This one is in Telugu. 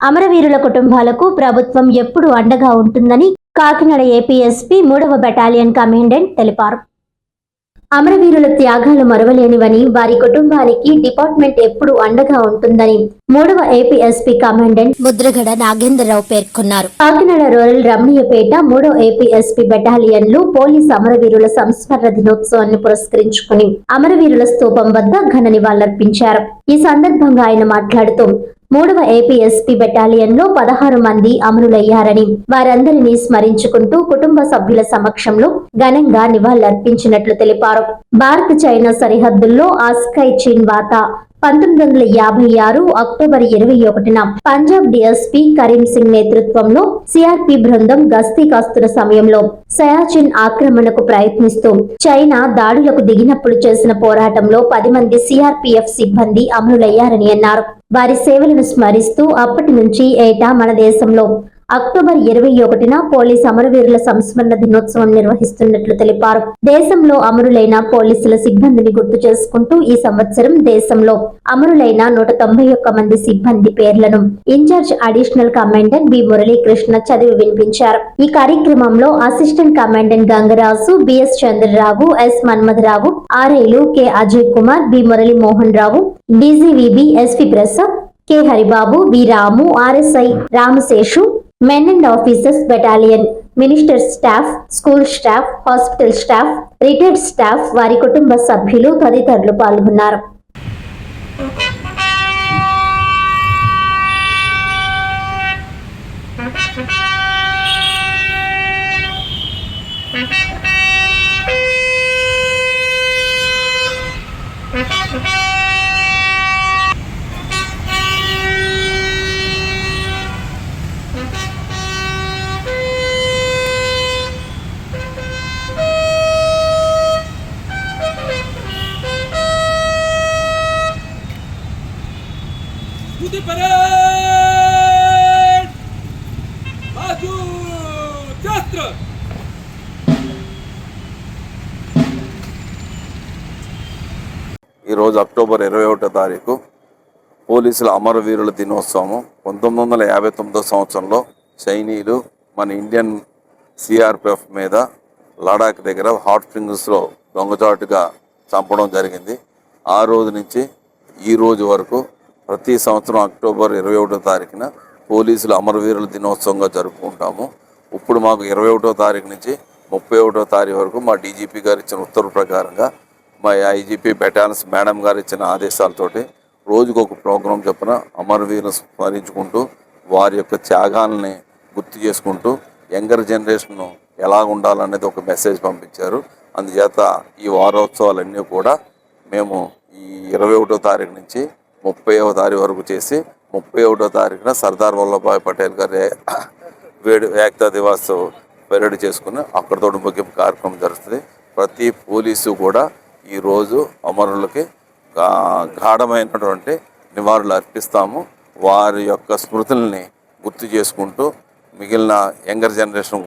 అమరవీరుల కుటుంబాలకు ప్రభుత్వం ఎప్పుడు అండగా ఉంటుందని కాకినాడ ఏపీఎస్పీ మూడవ బెటాలియన్ కమాండెంట్ తెలిపారు. అమరవీరుల త్యాగాలు మరవలేనివని వారి కుటుంబానికి డిపార్ట్మెంట్ ఎప్పుడు అండగా ఉంటుందని మూడవ ఏపీఎస్పీ కమాండెంట్ ముద్రగడ నాగేంద్రరావు పేర్కొన్నారు. కాకినాడ రూరల్ రమణీయపేట మూడో ఏపీఎస్పీ బెటాలియన్లు పోలీస్ అమరవీరుల సంస్మరణ దినోత్సవాన్ని పురస్కరించుకుని అమరవీరుల స్తూపం వద్ద ఘన నివాళులర్పించారు. ఈ సందర్భంగా ఆయన మాట్లాడుతూ మూడవ ఏపీఎస్పీ బెటాలియన్లో పదహారు మంది అమరులయ్యారని వారందరినీ స్మరించుకుంటూ కుటుంబ సభ్యుల సమక్షంలో ఘనంగా నివాళులర్పించినట్లు తెలిపారు. భారత్ చైనా సరిహద్దుల్లో ఆస్కై చీన్ వాత పంతొమ్మిది వందల యాభై ఆరు అక్టోబర్ ఇరవై ఒకటిన పంజాబ్ డిఎస్పీ కరీం సింగ్ నేతృత్వంలో సిఆర్పి బృందం గస్తీ కాస్తున్న సమయంలో సయాచిన్ ఆక్రమణకు ప్రయత్నిస్తూ చైనా దాడులకు దిగినప్పుడు చేసిన పోరాటంలో పది మంది సిఆర్పిఎఫ్ సిబ్బంది అమరులయ్యారని అన్నారు. వారి సేవలను స్మరిస్తూ అప్పటి నుంచి ఏటా మన దేశంలో అక్టోబర్ ఇరవై ఒకటిన పోలీస్ అమరవీరుల సంస్మరణ దినోత్సవం నిర్వహిస్తున్నట్లు తెలిపారు. దేశంలో అమరులైన పోలీసుల సిబ్బందిని గుర్తు చేసుకుంటూ ఈ సంవత్సరం దేశంలో అమరులైన నూట తొంభై ఒక్క మంది సిబ్బంది పేర్లను incharge additional commandant B Muralikrishna చదివి వినిపించారు. ఈ కార్యక్రమంలో assistant commandant Gangaraju BS Chandrarao S Manmadharao ఆర్ఐలు K Ajay Kumar B Murali Mohan Rao DGVB SP Prasad K Haribabu B Ramu RSI Ramaseshu men and officers battalion minister staff school staff hospital staff retired staff వారి కుటుంబ సభ్యులు తదితరులు పాల్గొన్నారు. Tutti parade! Bazu! Jastra! ఈరోజు అక్టోబర్ ఇరవై ఒకటో తారీఖు పోలీసుల అమరవీరుల దినోత్సవం పంతొమ్మిది వందల యాభై తొమ్మిదో సంవత్సరంలో చైనీయులు మన ఇండియన్ సిఆర్పిఎఫ్ మీద లడాక్ దగ్గర హాట్ స్ప్రింగ్స్లో దొంగచాటుగా చంపడం జరిగింది ఆ రోజు నుంచి ఈ రోజు వరకు ప్రతి సంవత్సరం అక్టోబర్ ఇరవై ఒకటో తారీఖున పోలీసులు అమరవీరుల దినోత్సవంగా జరుపుకుంటాము. ఇప్పుడు మాకు ఇరవై ఒకటో తారీఖు నుంచి ముప్పై ఒకటో తారీఖు వరకు మా డీజీపీ గారు ఇచ్చిన ఉత్తర్వు ప్రకారంగా మా ఐజీపీ బెటాలియన్స్ మేడం గారు ఇచ్చిన ఆదేశాలతోటి రోజుకు ఒక ప్రోగ్రాం చొప్పున అమరవీరులు స్మరించుకుంటూ వారి యొక్క త్యాగాలని గుర్తు చేసుకుంటూ యంగర్ జనరేషన్ ఎలా ఉండాలనేది ఒక మెసేజ్ పంపించారు. అందుచేత ఈ వారోత్సవాలన్నీ కూడా మేము ఈ ఇరవై ఒకటో తారీఖు నుంచి ముప్పైవ తారీఖు వరకు చేసి ముప్పై ఒకటో తారీఖున సర్దార్ వల్లభాయ్ పటేల్ గారి వేడు ఏకతా దివాస్ పెరేడ్ చేసుకుని అక్కడితో ముగింపు కార్యక్రమం జరుగుతుంది. ప్రతి పోలీసు కూడా ఈరోజు అమరులకి గాఢమైనటువంటి నివాళులు అర్పిస్తాము. వారి యొక్క స్మృతుల్ని గుర్తు చేసుకుంటూ మిగిలిన యంగర్ జనరేషన్